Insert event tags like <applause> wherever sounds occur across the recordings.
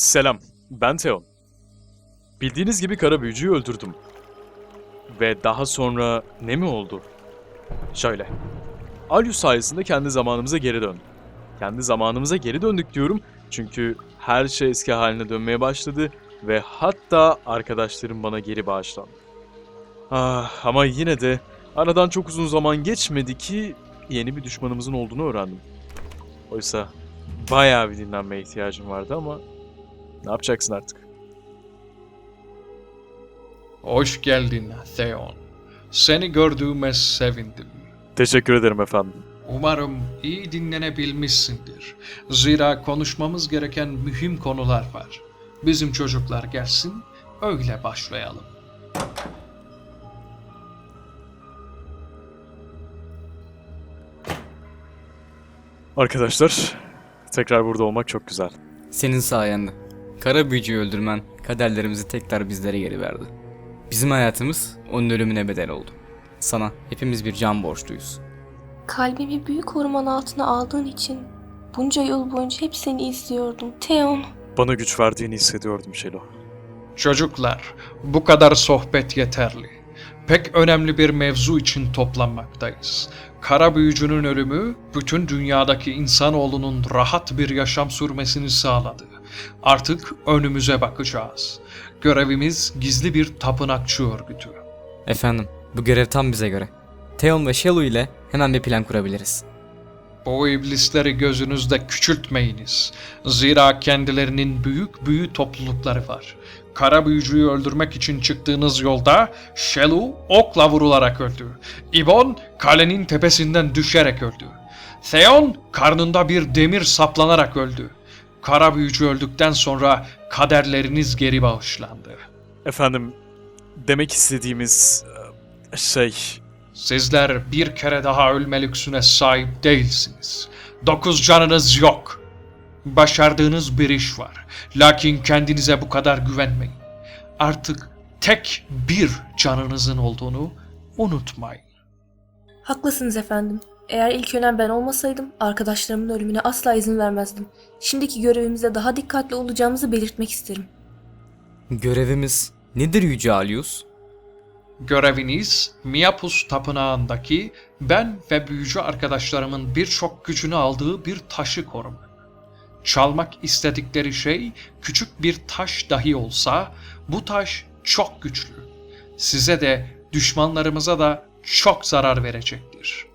Selam, ben Theon. Bildiğiniz gibi kara büyücüyü öldürdüm. Ve daha sonra ne mi oldu? Şöyle. Alyus sayesinde kendi zamanımıza geri döndük. Kendi zamanımıza geri döndük diyorum çünkü her şey eski haline dönmeye başladı ve hatta arkadaşlarım bana geri bağışlandı. Ah, ama yine de aradan çok uzun zaman geçmedi ki yeni bir düşmanımızın olduğunu öğrendim. Oysa bayağı bir dinlenmeye ihtiyacım vardı ama ne yapacaksın artık? Hoş geldin Theon. Seni gördüğüme sevindim. Teşekkür ederim efendim. Umarım iyi dinlenebilmişsindir. Zira konuşmamız gereken mühim konular var. Bizim çocuklar gelsin, öyle başlayalım. Arkadaşlar, tekrar burada olmak çok güzel. Senin sayende. Kara büyücüyü öldürmen kaderlerimizi tekrar bizlere geri verdi. Bizim hayatımız onun ölümüne bedel oldu. Sana hepimiz bir can borçluyuz. Kalbimi büyük koruman altına aldığın için bunca yıl boyunca hep seni izliyordum. Theon, Bana güç verdiğini hissediyordum Şelo. Çocuklar, bu kadar sohbet yeterli. Pek önemli bir mevzu için toplanmaktayız. Kara büyücünün ölümü, bütün dünyadaki insanoğlunun rahat bir yaşam sürmesini sağladı. Artık önümüze bakacağız. Görevimiz gizli bir tapınakçı örgütü. Efendim, bu görev tam bize göre. Theon ve Shelly ile hemen bir plan kurabiliriz. Bu iblisleri gözünüzde küçültmeyiniz. Zira kendilerinin büyük büyü toplulukları var. Kara büyücüyü öldürmek için çıktığınız yolda Shelu okla vurularak öldü. Ibon kalenin tepesinden düşerek öldü. Theon karnında bir demir saplanarak öldü. Kara büyücü öldükten sonra kaderleriniz geri bağışlandı. Efendim, demek istediğimiz e, şey... Sizler bir kere daha ölme lüksüne sahip değilsiniz. Dokuz canınız yok. Başardığınız bir iş var. Lakin kendinize bu kadar güvenmeyin. Artık tek bir canınızın olduğunu unutmayın. haklısınız efendim. Eğer ilk önem ben olmasaydım arkadaşlarımın ölümüne asla izin vermezdim. Şimdiki görevimizde daha dikkatli olacağımızı belirtmek isterim. Görevimiz nedir Yüce Alius? Göreviniz Miapus tapınağındaki ben ve büyücü arkadaşlarımın birçok gücünü aldığı bir taşı korumak. Çalmak istedikleri şey küçük bir taş dahi olsa bu taş çok güçlü. Size de düşmanlarımıza da çok zarar verecektir.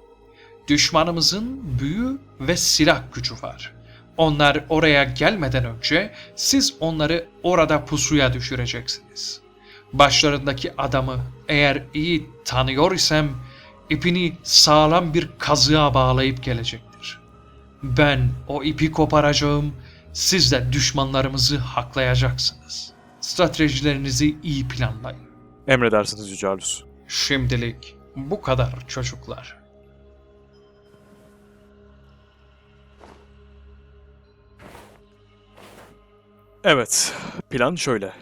Düşmanımızın büyü ve silah gücü var. Onlar oraya gelmeden önce siz onları orada pusuya düşüreceksiniz. Başlarındaki adamı eğer iyi tanıyor isem ipini sağlam bir kazığa bağlayıp gelecektir. Ben o ipi koparacağım, siz de düşmanlarımızı haklayacaksınız. Stratejilerinizi iyi planlayın. Emredersiniz Yüce Alus. Şimdilik bu kadar çocuklar. Evet, plan şöyle.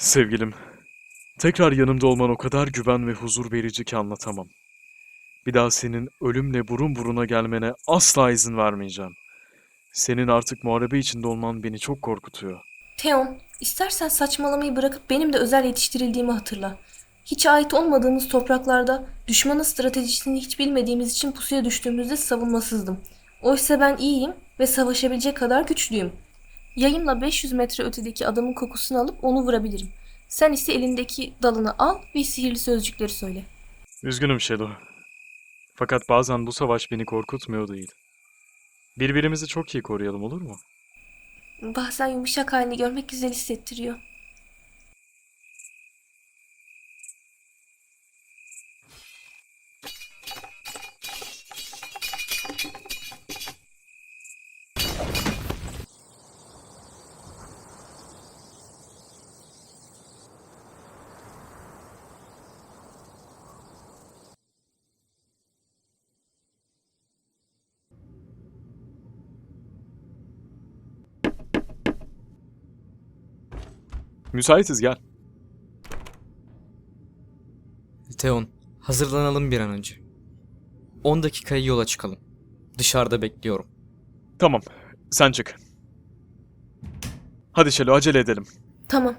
Sevgilim, tekrar yanımda olman o kadar güven ve huzur verici ki anlatamam. Bir daha senin ölümle burun buruna gelmene asla izin vermeyeceğim. Senin artık muharebe içinde olman beni çok korkutuyor. Theon, istersen saçmalamayı bırakıp benim de özel yetiştirildiğimi hatırla. Hiç ait olmadığımız topraklarda düşmanın stratejisini hiç bilmediğimiz için pusuya düştüğümüzde savunmasızdım. Oysa ben iyiyim ve savaşabilecek kadar güçlüyüm. Yayımla 500 metre ötedeki adamın kokusunu alıp onu vurabilirim. Sen ise elindeki dalını al ve sihirli sözcükleri söyle. Üzgünüm Şelo. Fakat bazen bu savaş beni korkutmuyor değil. Birbirimizi çok iyi koruyalım olur mu? Bazen yumuşak halini görmek güzel hissettiriyor. Müsaitiz gel. Teon, hazırlanalım bir an önce. 10 dakikaya yola çıkalım. Dışarıda bekliyorum. Tamam, sen çık. Hadi Şelo acele edelim. Tamam.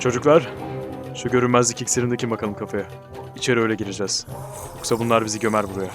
Çocuklar, şu görünmezlik iksirindeki bakalım kafaya. İçeri öyle gireceğiz. Yoksa bunlar bizi gömer buraya.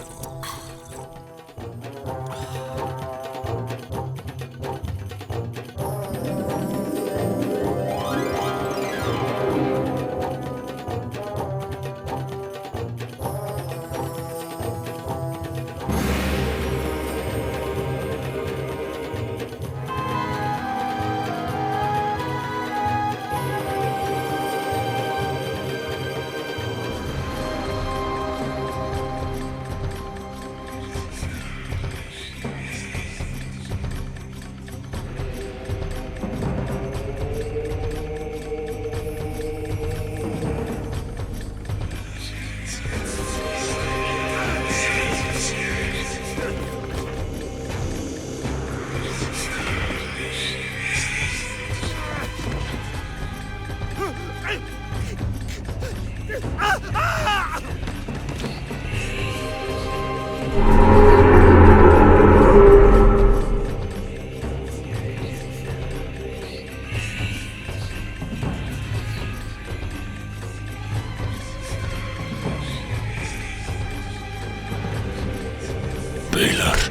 Beyler,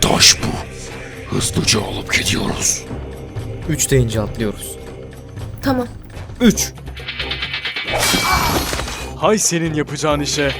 taş bu. Hızlıca alıp gidiyoruz. 3 deyince atlıyoruz. Tamam. 3. Hay senin yapacağın işe.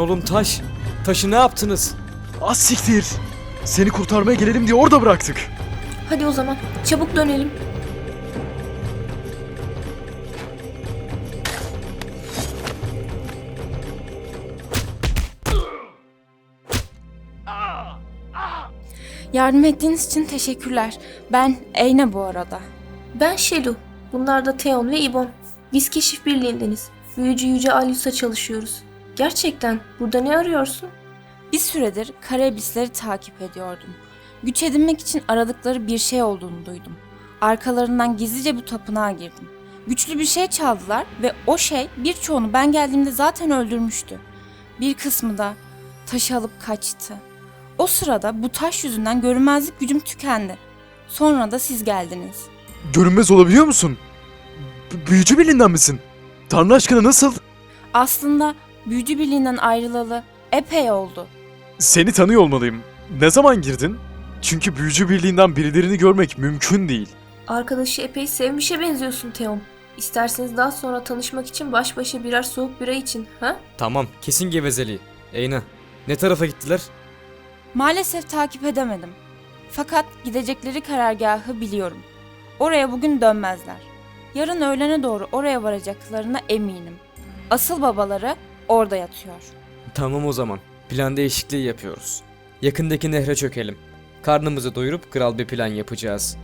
Oğlum taş. Taşı ne yaptınız? Az siktir. Seni kurtarmaya gelelim diye orada bıraktık. Hadi o zaman. Çabuk dönelim. Yardım ettiğiniz için teşekkürler. Ben Eyne bu arada. Ben Şelu. Bunlar da Theon ve İbon. Biz keşif birliğindeniz. büyücü Yüce Alyus'a çalışıyoruz. Gerçekten burada ne arıyorsun? Bir süredir kara iblisleri takip ediyordum. Güç edinmek için aradıkları bir şey olduğunu duydum. Arkalarından gizlice bu tapınağa girdim. Güçlü bir şey çaldılar ve o şey birçoğunu ben geldiğimde zaten öldürmüştü. Bir kısmı da taşı alıp kaçtı. O sırada bu taş yüzünden görünmezlik gücüm tükendi. Sonra da siz geldiniz. Görünmez olabiliyor musun? B- büyücü birliğinden misin? Tanrı aşkına nasıl? Aslında büyücü birliğinden ayrılalı epey oldu. Seni tanıyor olmalıyım. Ne zaman girdin? Çünkü büyücü birliğinden birilerini görmek mümkün değil. Arkadaşı epey sevmişe benziyorsun Theon. İsterseniz daha sonra tanışmak için baş başa birer soğuk bira için, ha? Tamam kesin gevezeliği. Eyna. Ne tarafa gittiler? Maalesef takip edemedim. Fakat gidecekleri karargahı biliyorum. Oraya bugün dönmezler. Yarın öğlene doğru oraya varacaklarına eminim. Asıl babaları orada yatıyor. Tamam o zaman. Plan değişikliği yapıyoruz. Yakındaki nehre çökelim. Karnımızı doyurup kral bir plan yapacağız.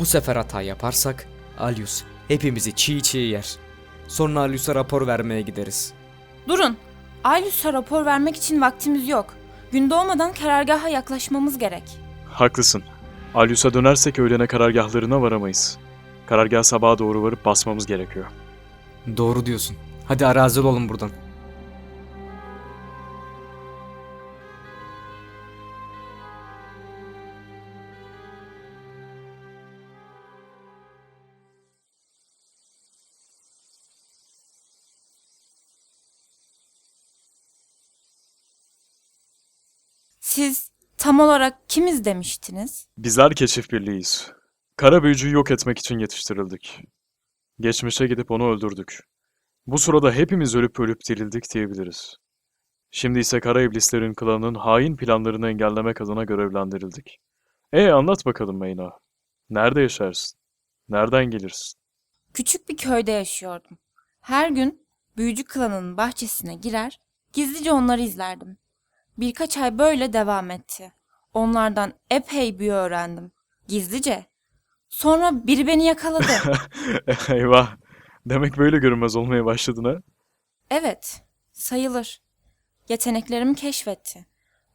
Bu sefer hata yaparsak Alyus hepimizi çiğ çiğ yer. Sonra Alyus'a rapor vermeye gideriz. Durun. Aylus'a rapor vermek için vaktimiz yok. Gün doğmadan karargaha yaklaşmamız gerek. Haklısın. Alyus'a dönersek öğlene karargahlarına varamayız. Karargah sabaha doğru varıp basmamız gerekiyor. Doğru diyorsun. Hadi arazi olalım buradan. Siz tam olarak kimiz demiştiniz? Bizler keşif birliğiyiz. Kara büyücüyü yok etmek için yetiştirildik. Geçmişe gidip onu öldürdük. Bu sırada hepimiz ölüp ölüp dirildik diyebiliriz. Şimdi ise kara iblislerin klanının hain planlarını engellemek adına görevlendirildik. E anlat bakalım Meyna. Nerede yaşarsın? Nereden gelirsin? Küçük bir köyde yaşıyordum. Her gün büyücü klanının bahçesine girer, gizlice onları izlerdim. Birkaç ay böyle devam etti. Onlardan epey büyü öğrendim. Gizlice. Sonra biri beni yakaladı. <laughs> Eyvah. Demek böyle görünmez olmaya başladın ha? evet, sayılır. Yeteneklerimi keşfetti.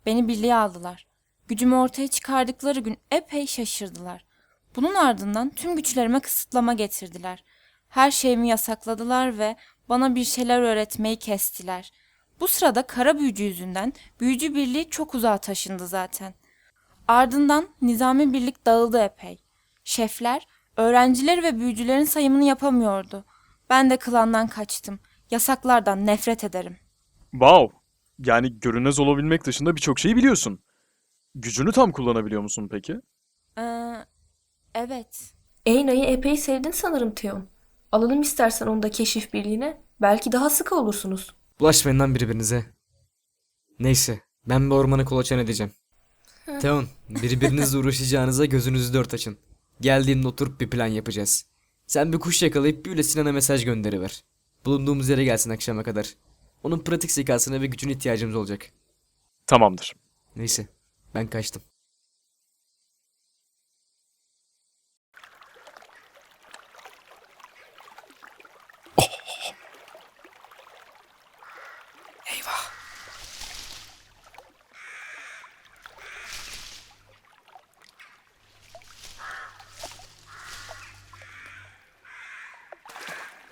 Beni birliğe aldılar. Gücümü ortaya çıkardıkları gün epey şaşırdılar. Bunun ardından tüm güçlerime kısıtlama getirdiler. Her şeyimi yasakladılar ve bana bir şeyler öğretmeyi kestiler. Bu sırada kara büyücü yüzünden büyücü birliği çok uzağa taşındı zaten. Ardından nizami birlik dağıldı epey. Şefler, öğrenciler ve büyücülerin sayımını yapamıyordu. Ben de klandan kaçtım. Yasaklardan nefret ederim. Wow. Yani görünmez olabilmek dışında birçok şeyi biliyorsun. Gücünü tam kullanabiliyor musun peki? Ee, evet. Eyna'yı epey sevdin sanırım Theon. Alalım istersen onu da keşif birliğine. Belki daha sıkı olursunuz. Bulaşmayın lan birbirinize. Neyse ben bir ormanı kolaçan edeceğim. Teon birbirinizle uğraşacağınıza gözünüzü dört açın. Geldiğinde oturup bir plan yapacağız. Sen bir kuş yakalayıp böyle Sinan'a mesaj gönderiver. Bulunduğumuz yere gelsin akşama kadar. Onun pratik zekasına ve gücüne ihtiyacımız olacak. Tamamdır. Neyse ben kaçtım.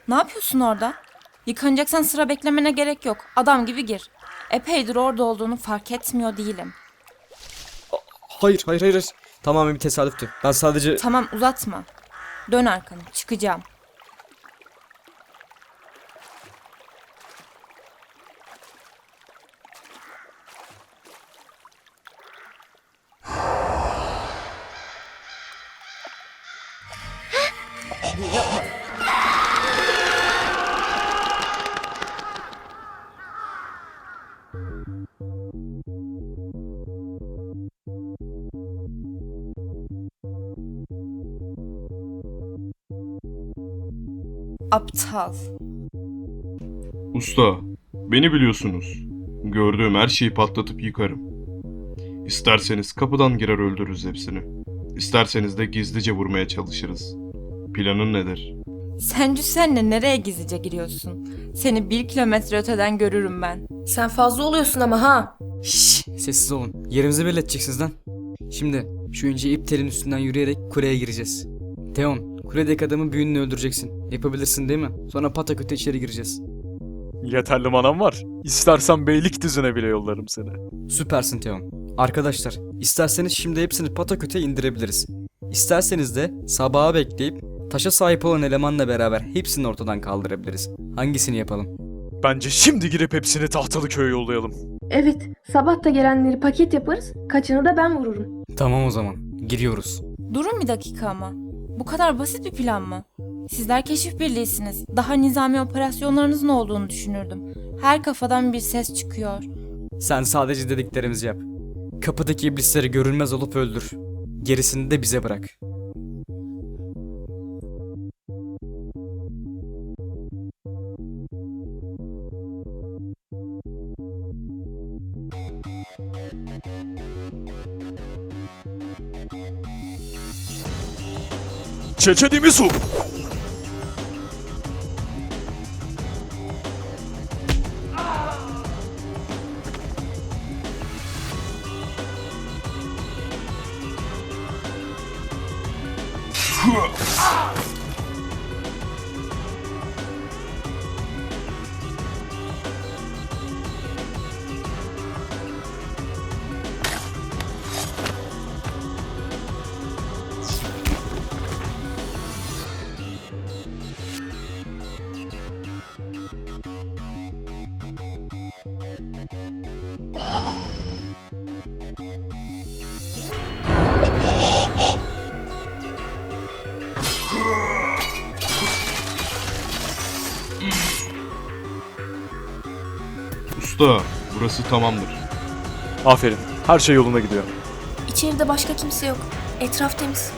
Ne yapıyorsun orada? Yıkanacaksan sıra beklemene gerek yok. Adam gibi gir. Epeydir orada olduğunu fark etmiyor değilim. Hayır hayır hayır. hayır. Tamamen bir tesadüftü. Ben sadece... Tamam uzatma. Dön arkanı. Çıkacağım. Aptal. Usta, beni biliyorsunuz. Gördüğüm her şeyi patlatıp yıkarım. İsterseniz kapıdan girer öldürürüz hepsini. İsterseniz de gizlice vurmaya çalışırız. Planın nedir? Sen senle nereye gizlice giriyorsun? Seni bir kilometre öteden görürüm ben. Sen fazla oluyorsun ama ha. Şşş sessiz olun. Yerimizi belli edeceksiniz lan. Şimdi şu ince ip telin üstünden yürüyerek kuleye gireceğiz. Teon, kuledeki adamın büyüğünü öldüreceksin. Yapabilirsin değil mi? Sonra pataküte içeri gireceğiz. Yeterli manam var. İstersen Beylikdüzü'ne bile yollarım seni. Süpersin Teon. Arkadaşlar, isterseniz şimdi hepsini pataküte indirebiliriz. İsterseniz de sabaha bekleyip taşa sahip olan elemanla beraber hepsini ortadan kaldırabiliriz. Hangisini yapalım? Bence şimdi girip hepsini tahtalı köye yollayalım. Evet, sabah da gelenleri paket yaparız. Kaçını da ben vururum. Tamam o zaman. Giriyoruz. Durun bir dakika ama. Bu kadar basit bir plan mı? Sizler keşif birliğisiniz. Daha nizami operasyonlarınızın olduğunu düşünürdüm. Her kafadan bir ses çıkıyor. Sen sadece dediklerimizi yap. Kapıdaki iblisleri görünmez olup öldür. Gerisini de bize bırak. Chechê de Missu. Usta, burası tamamdır. Aferin. Her şey yoluna gidiyor. İçeride başka kimse yok. Etraf temiz.